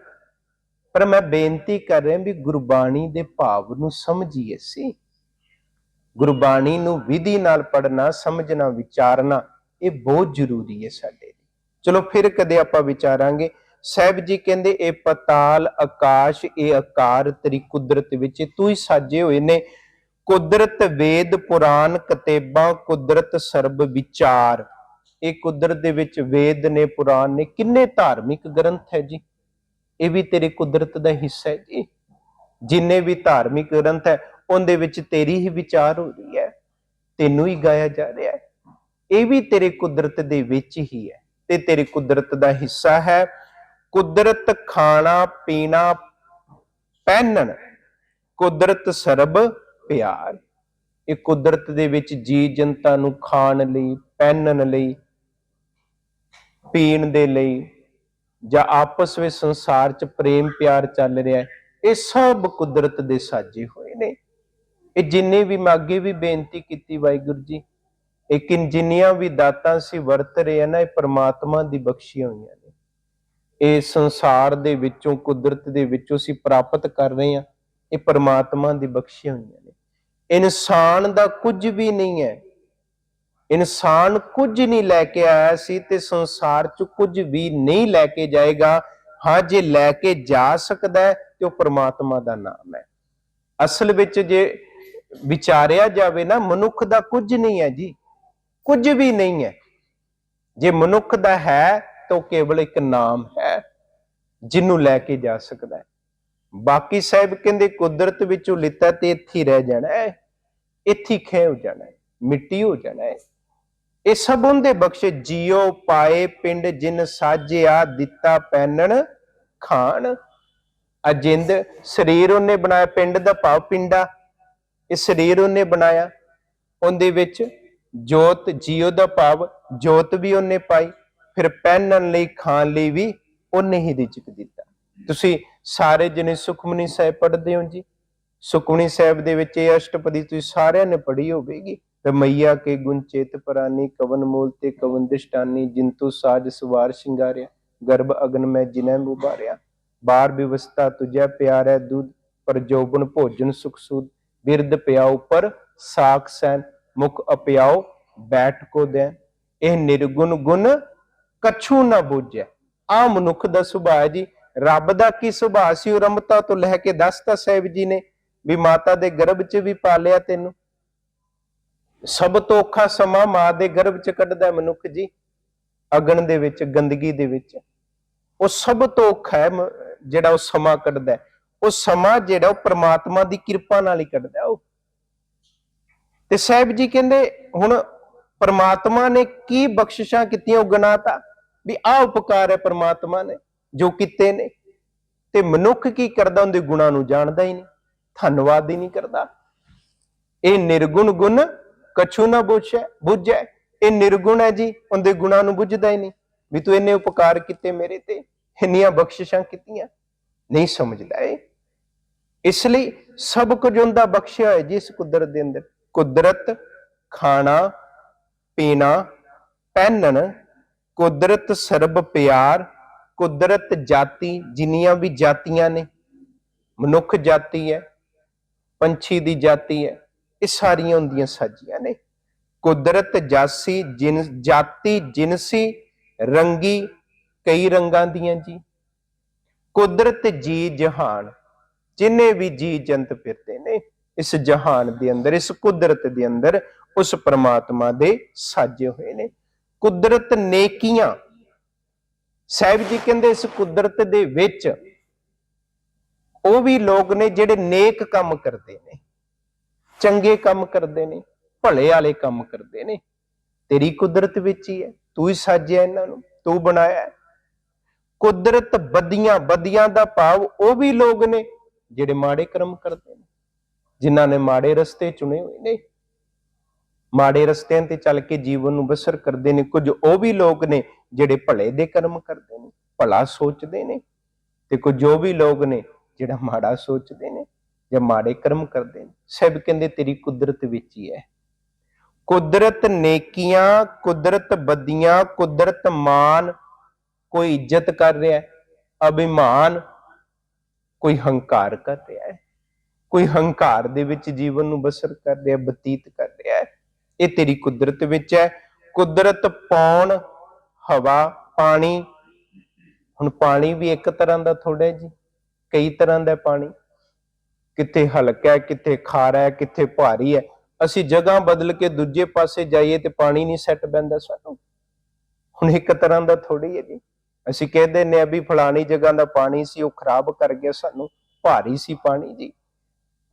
ਪਰ ਮੈਂ ਬੇਨਤੀ ਕਰ ਰਿਹਾ ਵੀ ਗੁਰਬਾਣੀ ਦੇ ਭਾਵ ਨੂੰ ਸਮਝੀਏ ਸੀ। ਗੁਰਬਾਣੀ ਨੂੰ ਵਿਧੀ ਨਾਲ ਪੜਨਾ ਸਮਝਣਾ, ਵਿਚਾਰਨਾ, ਇਹ ਬਹੁਤ ਜ਼ਰੂਰੀ ਹੈ ਸਾਡੇ ਲਈ। ਚਲੋ ਫਿਰ ਕਦੇ ਆਪਾਂ ਵਿਚਾਰਾਂਗੇ। ਸਾਹਿਬ ਜੀ ਕਹਿੰਦੇ, ਇਹ ਪਤਾਲ ਆਕਾਸ਼, ਇਹ ਆਕਾਰ ਤੇਰੀ ਕੁਦਰਤ ਵਿੱਚ ਤੂੰ ਹੀ ਸਾਜੇ ਹੋਏ ਨੇ। ਕੁਦਰਤ ਵੇਦ ਪੁਰਾਨ ਕਤੇਬਾਂ, ਕੁਦਰਤ ਸਰਬ ਵਿਚਾਰ। ਇਹ ਕੁਦਰਤ ਦੇ ਵਿੱਚ ਵੇਦ ਨੇ, ਪੁਰਾਣ ਨੇ ਕਿੰਨੇ ਧਾਰਮਿਕ ਗ੍ਰੰਥ ਹੈ ਜੀ? ਇਹ ਵੀ ਤੇਰੇ ਕੁਦਰਤ ਦਾ ਹਿੱਸਾ ਹੈ ਜੀ। ਜਿੰਨੇ ਵੀ ਧਾਰਮਿਕ ਗ੍ਰੰਥ ਹੈ, ਉਹਦੇ ਵਿੱਚ ਤੇਰੀ ਹੀ ਵਿਚਾਰ ਹੋ ਰਹੀ ਹੈ, ਤੈਨੂੰ ਹੀ ਗਾਇਆ ਜਾ ਰਿਹਾ ਹੈ। ਇਹ ਵੀ ਤੇਰੇ ਕੁਦਰਤ ਦੇ ਵਿੱਚ ਹੀ ਹੈ ਤੇ ਤੇਰੀ ਕੁਦਰਤ ਦਾ ਹਿੱਸਾ ਹੈ। ਕੁਦਰਤ ਖਾਣਾ, ਪੀਣਾ, ਪਹਿਨਣ, ਕੁਦਰਤ ਸਰਬ ਪਿਆਰ। ਇਹ ਕੁਦਰਤ ਦੇ ਵਿੱਚ ਜੀ ਜਨਤਾ ਨੂੰ ਖਾਣ ਲਈ, ਪਹਿਨਣ ਲਈ ਪੀਣ ਦੇ ਲਈ ਜਾਂ ਆਪਸ ਵਿੱਚ ਸੰਸਾਰ 'ਚ ਪ੍ਰੇਮ ਪਿਆਰ ਚੱਲ ਰਿਹਾ ਹੈ, ਇਹ ਸਭ ਕੁਦਰਤ ਦੇ ਸਾਜੇ ਹੋਏ ਨੇ। ਇਹ ਜਿੰਨੇ ਵੀ ਮੈਂ ਵੀ ਬੇਨਤੀ ਕੀਤੀ ਵਾਹਿਗੁਰੂ ਜੀ ਲੇਕਿਨ ਜਿੰਨੀਆਂ ਵੀ ਦਾਤਾਂ ਸੀ ਵਰਤ ਰਹੇ ਆ ਨਾ, ਇਹ ਪ੍ਰਮਾਤਮਾ ਦੀ ਬਖਸ਼ੀਆਂ ਹੋਈਆਂ ਨੇ। ਇਹ ਸੰਸਾਰ ਦੇ ਵਿੱਚੋਂ, ਕੁਦਰਤ ਦੇ ਵਿੱਚੋਂ ਅਸੀਂ ਪ੍ਰਾਪਤ ਕਰ ਰਹੇ ਹਾਂ, ਇਹ ਪ੍ਰਮਾਤਮਾ ਦੀ ਬਖਸ਼ੀਆਂ ਹੋਈਆਂ ਨੇ। ਇਨਸਾਨ ਦਾ ਕੁਝ ਵੀ ਨਹੀਂ ਹੈ ਇਨਸਾਨ ਕੁਝ ਨਹੀਂ ਲੈ ਕੇ ਆਇਆ ਸੀ ਤੇ ਸੰਸਾਰ 'ਚ ਕੁਝ ਵੀ ਨਹੀਂ ਲੈ ਕੇ ਜਾਏਗਾ। ਹਾਂ, ਜੇ ਲੈ ਕੇ ਜਾ ਸਕਦਾ ਹੈ, ਤੇ ਉਹ ਪ੍ਰਮਾਤਮਾ ਦਾ ਨਾਮ ਹੈ। ਅਸਲ ਵਿੱਚ ਜੇ ਵਿਚਾਰਿਆ ਜਾਵੇ ਨਾ, ਮਨੁੱਖ ਦਾ ਕੁਝ ਨਹੀਂ ਹੈ ਜੀ। ਕੁਝ ਵੀ ਨਹੀਂ ਹੈ। ਜੇ ਮਨੁੱਖ ਦਾ ਹੈ, ਤਾਂ ਉਹ ਕੇਵਲ ਇੱਕ ਨਾਮ ਹੈ, ਜਿਹਨੂੰ ਲੈ ਕੇ ਜਾ ਸਕਦਾ ਹੈ। ਬਾਕੀ ਸਾਹਿਬ ਕਹਿੰਦੇ, ਕੁਦਰਤ ਵਿੱਚੋਂ ਲਿੱਤਾ ਤੇ ਇੱਥੇ ਰਹਿ ਜਾਣਾ ਹੈ। ਇੱਥੇ ਖੇ ਹੋ ਜਾਣਾ ਹੈ, ਮਿੱਟੀ ਹੋ ਜਾਣਾ ਹੈ। ਇਹ ਸਭ ਉਹਦੇ ਬਖਸ਼ੇ ਜੀਓ ਪਾਏ ਪਿੰਡ ਜਿਨ ਸਾਜਿਆ, ਦਿੱਤਾ ਪੈਨਣ, ਖਾਣ। ਅਜਿੰਦ ਸਰੀਰ ਉਹਨੇ ਬਣਾਇਆ, ਪਿੰਡ ਦਾ ਭਾਵ ਪਿੰਡਾ। ਇਹ ਸਰੀਰ ਉਹਨੇ ਬਣਾਇਆ। ਉਹਦੇ ਵਿੱਚ ਜੋਤ, ਜੀਓ ਦਾ ਭਾਵ, ਜੋਤ ਵੀ ਉਹਨੇ ਪਾਈ। ਫਿਰ ਪਹਿਨਣ ਲਈ, ਖਾਣ ਲਈ ਵੀ ਉਹਨੇ ਹੀ ਰਿਜਕ ਦਿੱਤਾ। ਤੁਸੀਂ ਸਾਰੇ ਜਣੇ ਸੁਖਮਨੀ ਸਾਹਿਬ ਪੜ੍ਹਦੇ ਹੋ ਜੀ। ਸੁਖਮਨੀ ਸਾਹਿਬ ਦੇ ਵਿੱਚ ਇਹ ਅਸ਼ਟਪਦੀ ਤੁਸੀਂ ਸਾਰਿਆਂ ਨੇ ਪੜ੍ਹੀ ਹੋਵੇਗੀ। ਰਮਈਆ ਕੇ ਗੁਣ ਚੇਤ ਪਰਾਨੀ, ਕਵਨ ਮੂਲ ਤੇ ਕਵਨ ਦਿਸ਼ਟਾਨੀ, ਜਿੰਤੂ ਸਾਜ ਸਵਾਰ ਸ਼ਿੰਗਾਰਿਆ, ਗਰਭ ਅਗਨ ਮੈਂ ਜਿਨੈ ਮੁਬਾਰਿਆ। ਬਾਰ ਵਿਵਸਥਾ ਤੁਝੈ ਪਿਆਰੈ ਦੁਧ, ਪਰ ਜੋਬਨ ਭੋਜਨ ਸੁਖ ਸੂਦ। ਬਿਰਦ ਪਿਆਉ ਪਰ ਸਾਖ ਸੈਨ, ਮੁਖ ਅਪਿਆਉ ਬੈਠ ਕੋ ਦੇ ਇਹ ਨਿਰਗੁਣ ਗੁਣ ਕਛੂ ਨਾ ਬੁਝੈ। ਆ ਮਨੁੱਖ ਦਾ ਸੁਭਾਅ ਜੀ। ਰੱਬ ਦਾ ਕੀ ਸੁਭਾਅ ਸੀ? ਉਹ ਤੋਂ ਲੈ ਕੇ ਦੱਸਤਾ ਸਾਹਿਬ ਜੀ ਨੇ। ਵੀ ਮਾਤਾ ਦੇ ਗਰਭ 'ਚ ਵੀ ਪਾਲਿਆ ਤੈਨੂੰ। ਸਭ ਤੋਂ ਔਖਾ ਸਮਾਂ ਮਾਂ ਦੇ ਗਰਭ 'ਚ ਕੱਢਦਾ ਮਨੁੱਖ ਜੀ, ਅਗਨ ਦੇ ਵਿੱਚ, ਗੰਦਗੀ ਦੇ ਵਿੱਚ। ਉਹ ਸਭ ਤੋਂ ਔਖਾ ਹੈ ਜਿਹੜਾ ਉਹ ਸਮਾਂ ਕੱਢਦਾ ਉਹ ਸਮਾਂ ਜਿਹੜਾ ਉਹ ਪ੍ਰਮਾਤਮਾ ਦੀ ਕਿਰਪਾ ਨਾਲ ਹੀ ਕੱਢਦਾ ਉਹ। ਤੇ ਸਾਹਿਬ ਜੀ ਕਹਿੰਦੇ, ਹੁਣ ਪਰਮਾਤਮਾ ਨੇ ਕੀ ਬਖਸ਼ਿਸ਼ਾਂ ਕੀਤੀਆਂ, ਉਹ ਗਨਾਤਾ ਵੀ ਆਹ ਉਪਕਾਰ ਹੈ ਪ੍ਰਮਾਤਮਾ ਨੇ, ਜੋ ਕੀਤੇ ਨੇ। ਤੇ ਮਨੁੱਖ ਕੀ ਕਰਦਾ, ਉਹਦੇ ਗੁਣਾਂ ਨੂੰ ਜਾਣਦਾ ਹੀ ਨਹੀਂ, ਧੰਨਵਾਦ ਹੀ ਨਹੀਂ ਕਰਦਾ। ਇਹ ਨਿਰਗੁਣ ਗੁਣ ਕਛੂ ਨਾ ਬੁਝੈ ਬੁਝੈ ਇਹ ਨਿਰਗੁਣ ਹੈ ਜੀ, ਉਹਦੇ ਗੁਣਾਂ ਨੂੰ ਬੁੱਝਦਾ ਹੀ ਨਹੀਂ। ਵੀ ਤੂੰ ਇੰਨੇ ਉਪਕਾਰ ਕੀਤੇ ਮੇਰੇ ਤੇ, ਇੰਨੀਆਂ ਬਖਸ਼ਿਸ਼ਾਂ ਕੀਤੀਆਂ। ਨਹੀਂ ਸਮਝਦਾ ਇਹ। ਇਸ ਲਈ ਸਭ ਕੁਝ ਉਹਦਾ ਬਖਸ਼ਿਆ ਹੈ ਜੀ ਇਸ ਕੁਦਰਤ ਦੇ ਅੰਦਰ। ਕੁਦਰਤ, ਖਾਣਾ, ਪੀਣਾ, ਪਹਿਨਣ, ਕੁਦਰਤ ਸਰਬ ਪਿਆਰ, ਕੁਦਰਤ ਜਾਤੀ, ਜਿੰਨੀਆਂ ਵੀ ਜਾਤੀਆਂ ਨੇ, ਮਨੁੱਖ ਜਾਤੀ ਹੈ, ਪੰਛੀ ਦੀ ਜਾਤੀ ਹੈ ਇਹ ਸਾਰੀਆਂ ਹੁੰਦੀਆਂ ਸਾਜੀਆਂ ਨੇ। ਕੁਦਰਤ ਜਾਸੀ, ਜਿਨ, ਜਾਤੀ, ਜਿਨਸੀ, ਰੰਗੀ, ਕਈ ਰੰਗਾਂ ਦੀਆਂ ਜੀ। ਕੁਦਰਤ ਜੀ ਜਹਾਨ, ਜਿਨੇ ਵੀ ਜੀ ਜੰਤ ਫਿਰਦੇ ਨੇ, ਇਸ ਜਹਾਨ ਦੇ ਅੰਦਰ, ਇਸ ਕੁਦਰਤ ਦੇ ਅੰਦਰ, ਉਸ ਪ੍ਰਮਾਤਮਾ ਦੇ ਸਾਜੇ ਹੋਏ ਨੇ। ਕੁਦਰਤ ਨੇਕੀਆਂ, ਸਾਹਿਬ ਜੀ ਕਹਿੰਦੇ ਇਸ ਕੁਦਰਤ ਦੇ ਵਿੱਚ, ਉਹ ਵੀ ਲੋਕ ਨੇ ਜਿਹੜੇ ਨੇਕ ਕੰਮ ਕਰਦੇ ਨੇ। ਚੰਗੇ ਕੰਮ ਕਰਦੇ ਨੇ, ਭਲੇ ਵਾਲੇ ਕੰਮ ਕਰਦੇ ਨੇ। ਤੇਰੀ ਕੁਦਰਤ ਵਿੱਚ ਹੀ ਹੈ, ਤੂੰ ਹੀ ਸਾਜਿਆ ਇਹਨਾਂ ਨੂੰ, ਤੂੰ ਬਣਾਇਆ ਕੁਦਰਤ ਬਦੀਆਂ ਬਦੀਆਂ ਦਾ ਭਾਵ ਉਹ ਵੀ ਲੋਕ ਨੇ ਜਿਹੜੇ ਮਾੜੇ ਕਰਮ ਕਰਦੇ ਨੇ, ਜਿਨ੍ਹਾਂ ਨੇ ਮਾੜੇ ਰਸਤੇ ਚੁਣੇ ਹੋਏ ਨੇ। ਮਾੜੇ ਰਸਤਿਆਂ ਤੇ ਚੱਲ ਕੇ ਜੀਵਨ ਨੂੰ ਬਸਰ ਕਰਦੇ ਨੇ, ਕੁਝ ਉਹ ਵੀ ਲੋਕ ਨੇ ਜਿਹੜੇ ਭਲੇ ਦੇ ਕਰਮ ਕਰਦੇ ਨੇ, ਭਲਾ ਸੋਚਦੇ ਨੇ। ਤੇ ਕੁਝ ਉਹ ਵੀ ਲੋਕ ਨੇ ਜਿਹੜਾ ਮਾੜਾ ਸੋਚਦੇ ਨੇ। ਜਾਂ ਮਾੜੇ ਕਰਮ ਕਰਦੇ ਨੇ ਸਭ ਕਹਿੰਦੇ ਤੇਰੀ ਕੁਦਰਤ ਵਿੱਚ ਹੀ ਹੈ। ਕੁਦਰਤ ਨੇਕੀਆਂ, ਕੁਦਰਤ ਬਦੀਆਂ ਕੁਦਰਤ ਮਾਨ, ਕੋਈ ਇੱਜ਼ਤ ਕਰ ਰਿਹਾ ਹੈ, ਅਭਿਮਾਨ, ਕੋਈ ਹੰਕਾਰ ਕਰ ਰਿਹਾ ਹੈ। ਕੋਈ ਹੰਕਾਰ ਦੇ ਵਿੱਚ ਜੀਵਨ ਨੂੰ ਬਸਰ ਕਰ ਰਿਹਾ ਬਤੀਤ ਕਰ ਰਿਹਾ ਹੈ। ਇਹ ਤੇਰੀ ਕੁਦਰਤ ਵਿੱਚ ਹੈ। ਕੁਦਰਤ ਪੌਣ, ਹਵਾ, ਪਾਣੀ। ਹੁਣ ਪਾਣੀ ਵੀ ਇੱਕ ਤਰ੍ਹਾਂ ਦਾ ਥੋੜਾ ਜੀ, ਕਈ ਤਰ੍ਹਾਂ ਦਾ ਪਾਣੀ। ਕਿੱਥੇ ਹਲਕਾ ਹੈ, ਕਿੱਥੇ ਖਾਰਾ ਹੈ, ਕਿੱਥੇ ਭਾਰੀ ਹੈ। ਅਸੀਂ ਜਗ੍ਹਾ ਬਦਲ ਕੇ ਦੂਜੇ ਪਾਸੇ ਜਾਈਏ ਤੇ ਪਾਣੀ ਨਹੀਂ ਸੈੱਟ ਬੈਂਦਾ ਸਾਨੂੰ। ਹੁਣ ਇੱਕ ਤਰ੍ਹਾਂ ਦਾ ਥੋੜੀ ਹੈ ਜੀ। ਅਸੀਂ ਕਹਿੰਦੇ ਨੇ ਵੀ ਫਲਾਣੀ ਜਗ੍ਹਾ ਦਾ ਪਾਣੀ ਸੀ, ਉਹ ਖਰਾਬ ਕਰ ਗਿਆ ਸਾਨੂੰ। ਭਾਰੀ ਸੀ ਪਾਣੀ ਜੀ।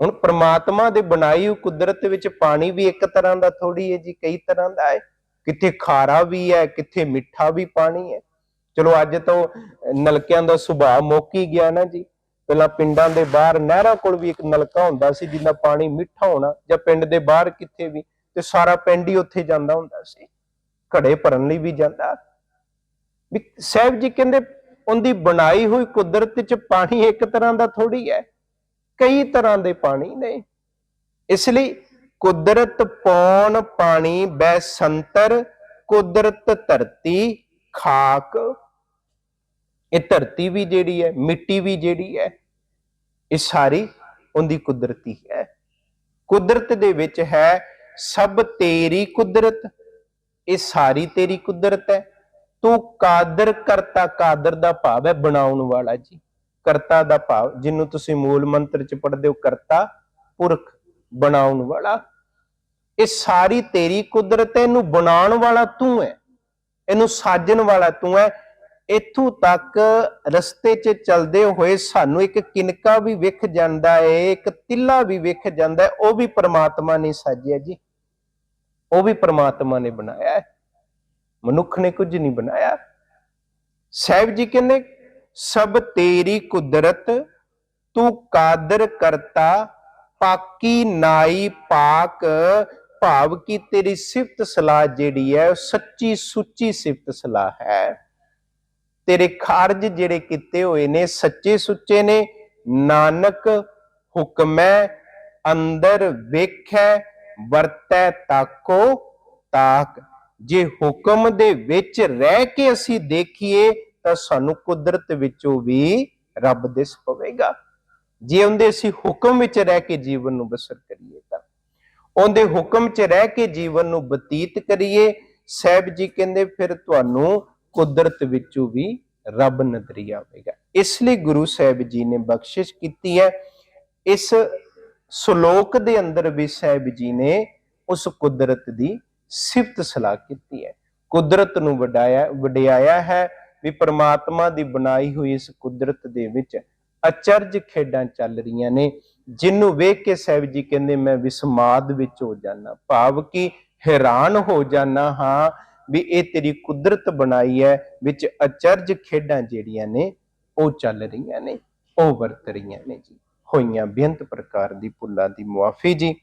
ਹੁਣ ਪ੍ਰਮਾਤਮਾ ਦੇ ਬਣਾਈ ਹੋਈ ਕੁਦਰਤ ਵਿੱਚ ਪਾਣੀ ਵੀ ਇੱਕ ਤਰ੍ਹਾਂ ਦਾ ਥੋੜੀ ਹੈ ਜੀ, ਕਈ ਤਰ੍ਹਾਂ ਦਾ ਹੈ। ਕਿੱਥੇ ਖਾਰਾ ਵੀ ਹੈ, ਕਿੱਥੇ ਮਿੱਠਾ ਵੀ ਪਾਣੀ ਹੈ। ਚਲੋ ਅੱਜ ਤੋਂ ਨਲਕਿਆਂ ਦਾ ਸੁਭਾਅ ਮੁੱਕ ਹੀ ਗਿਆ ਨਾ ਜੀ। ਪਹਿਲਾਂ ਪਿੰਡਾਂ ਦੇ ਬਾਹਰ, ਨਹਿਰਾਂ ਕੋਲ ਵੀ ਇੱਕ ਨਲਕਾ ਹੁੰਦਾ ਸੀ ਜਿੰਦਾ ਪਾਣੀ ਮਿੱਠਾ ਹੋਣਾ, ਜਾਂ ਪਿੰਡ ਦੇ ਬਾਹਰ ਕਿੱਥੇ ਵੀ, ਤੇ ਸਾਰਾ ਪਿੰਡ ਹੀ ਉੱਥੇ ਜਾਂਦਾ ਹੁੰਦਾ ਸੀ। ਘੜੇ ਭਰਨ ਲਈ ਵੀ ਜਾਂਦਾ। ਵੀ ਸਾਹਿਬ ਜੀ ਕਹਿੰਦੇ, ਉਹਦੀ ਬਣਾਈ ਹੋਈ ਕੁਦਰਤ 'ਚ ਪਾਣੀ ਇੱਕ ਤਰ੍ਹਾਂ ਦਾ ਥੋੜੀ ਹੈ, ਕਈ ਤਰ੍ਹਾਂ ਦੇ ਪਾਣੀ ਨੇ। ਇਸ ਲਈ ਕੁਦਰਤ ਪੌਣ ਪਾਣੀ ਬੈ ਸੰਤਰ, ਕੁਦਰਤ ਧਰਤੀ ਖਾਕ। ਇਹ ਧਰਤੀ ਵੀ ਜਿਹੜੀ ਹੈ, ਮਿੱਟੀ ਵੀ ਜਿਹੜੀ ਹੈ, ਇਹ ਸਾਰੀ ਉਹਦੀ ਕੁਦਰਤੀ ਹੈ। ਕੁਦਰਤ ਦੇ ਵਿੱਚ ਹੈ ਸਭ ਤੇਰੀ ਕੁਦਰਤ, ਇਹ ਸਾਰੀ ਤੇਰੀ ਕੁਦਰਤ ਹੈ। ਤੂੰ ਕਾਦਰ ਕਰਤਾ, ਕਾਦਰ ਦਾ ਭਾਵ ਹੈ ਬਣਾਉਣ ਵਾਲਾ ਜੀ। ਕਰਤਾ ਦਾ ਭਾਵ, ਜਿਹਨੂੰ ਤੁਸੀਂ ਮੂਲ ਮੰਤਰ ਚ ਪੜ੍ਹਦੇ ਹੋ, ਕਰਤਾ, ਪੁਰਖ, ਬਣਾਉਣ ਵਾਲਾ। ਇਹ ਸਾਰੀ ਤੇਰੀ ਕੁਦਰਤ ਹੈ, ਇਹਨੂੰ ਬਣਾਉਣ ਵਾਲਾ ਤੂੰ ਹੈ। ਇਹਨੂੰ ਸਾਜਣ ਵਾਲਾ ਤੂੰ ਹੈ। ਇਥੋਂ ਤੱਕ ਰਸਤੇ 'ਚ ਚੱਲਦੇ ਹੋਏ ਸਾਨੂੰ ਇੱਕ ਕਿਨਕਾ ਵੀ ਵਿਖ ਜਾਂਦਾ ਹੈ ਇੱਕ ਤਿੱਲਾ ਵੀ ਵਿਖ ਜਾਂਦਾ ਹੈ ਉਹ ਵੀ ਪ੍ਰਮਾਤਮਾ ਨੇ ਸਾਜਿਆ ਜੀ। ਉਹ ਵੀ ਪ੍ਰਮਾਤਮਾ ਨੇ ਬਣਾਇਆ ਮਨੁੱਖ ਨੇ ਕੁਝ ਨਹੀਂ ਬਣਾਇਆ। ਸਾਹਿਬ ਜੀ ਕਹਿੰਦੇ, ਸਭ ਤੇਰੀ ਕੁਦਰਤ ਤੂੰ ਕਾਦਰ ਕਰਤਾ, ਪਾਕੀ ਨਾਈ ਪਾਕ, ਭਾਵ ਕੀ ਤੇਰੀ ਸਿਫਤ ਸਲਾਹ ਜਿਹੜੀ ਹੈ, ਉਹ ਸੱਚੀ ਸੁੱਚੀ ਸਿਫਤ ਸਲਾਹ ਹੈ। ਤੇਰੇ ਖਾਰਜ ਜਿਹੜੇ ਕੀਤੇ ਹੋਏ ਨੇ, ਸੱਚੇ ਸੁੱਚੇ ਨੇ, ਨਾਨਕ ਹੁਕਮੈ, ਅੰਦਰ ਵੇਖੈ, ਵਰਤੈ ਤਾਕੋ ਤਾਕ। ਜੇ ਹੁਕਮ ਦੇ ਵਿੱਚ ਰਹਿ ਕੇ ਅਸੀਂ ਦੇਖੀਏ, ਤਾਂ ਸਾਨੂੰ ਕੁਦਰਤ ਵਿੱਚੋਂ ਵੀ ਰੱਬ ਦਿਸ ਪਵੇਗਾ। ਜੇ ਉਹਦੇ ਅਸੀਂ ਹੁਕਮ ਵਿੱਚ ਰਹਿ ਕੇ ਜੀਵਨ ਨੂੰ ਬਸਰ ਕਰੀਏ ਤਾਂ। ਉਹਦੇ ਹੁਕਮ 'ਚ ਰਹਿ ਕੇ ਜੀਵਨ ਨੂੰ ਬਤੀਤ ਕਰੀਏ, ਸਾਹਿਬ ਜੀ ਕਹਿੰਦੇ, ਫਿਰ ਤੁਹਾਨੂੰ ਕੁਦਰਤ ਵਿੱਚੋਂ ਵੀ ਰੱਬ ਨਜ਼ਰੀ ਆਵੇਗਾ। ਇਸ ਲਈ ਗੁਰੂ ਸਾਹਿਬ ਜੀ ਨੇ ਬਖਸ਼ਿਸ਼ ਕੀਤੀ ਹੈ। ਇਸ ਸ਼ਲੋਕ ਦੇ ਅੰਦਰ ਵੀ ਸਾਹਿਬ ਜੀ ਨੇ ਉਸ ਕੁਦਰਤ ਦੀ ਸਿਫਤ ਸਲਾਹ ਕੀਤੀ ਹੈ। ਕੁਦਰਤ ਨੂੰ ਵਡਾਇਆ, ਵਡਿਆਇਆ ਹੈ ਵੀ ਪ੍ਰਮਾਤਮਾ ਦੀ ਬਣਾਈ ਹੋਈ ਇਸ ਕੁਦਰਤ ਦੇ ਵਿੱਚ ਅਚਰਜ ਖੇਡਾਂ ਚੱਲ ਰਹੀਆਂ ਨੇ ਜਿਹਨੂੰ ਵੇਖ ਕੇ ਸਾਹਿਬ ਜੀ ਕਹਿੰਦੇ, ਮੈਂ ਵਿਸਮਾਦ ਵਿੱਚ ਹੋ ਜਾਣਾ ਭਾਵ ਕਿ ਹੈਰਾਨ ਹੋ ਜਾਣਾ ਹਾਂ ਵੀ ਇਹ ਤੇਰੀ ਕੁਦਰਤ ਬਣਾਈ ਹੈ, ਵਿੱਚ ਅਚਰਜ ਖੇਡਾਂ ਜਿਹੜੀਆਂ ਨੇ, ਉਹ ਚੱਲ ਰਹੀਆਂ ਨੇ, ਉਹ ਵਰਤ ਰਹੀਆਂ ਨੇ ਜੀ। ਹੋਈਆਂ ਬੇਅੰਤ ਪ੍ਰਕਾਰ ਦੀ ਭੁੱਲਾਂ ਦੀ ਮੁਆਫੀ ਜੀ।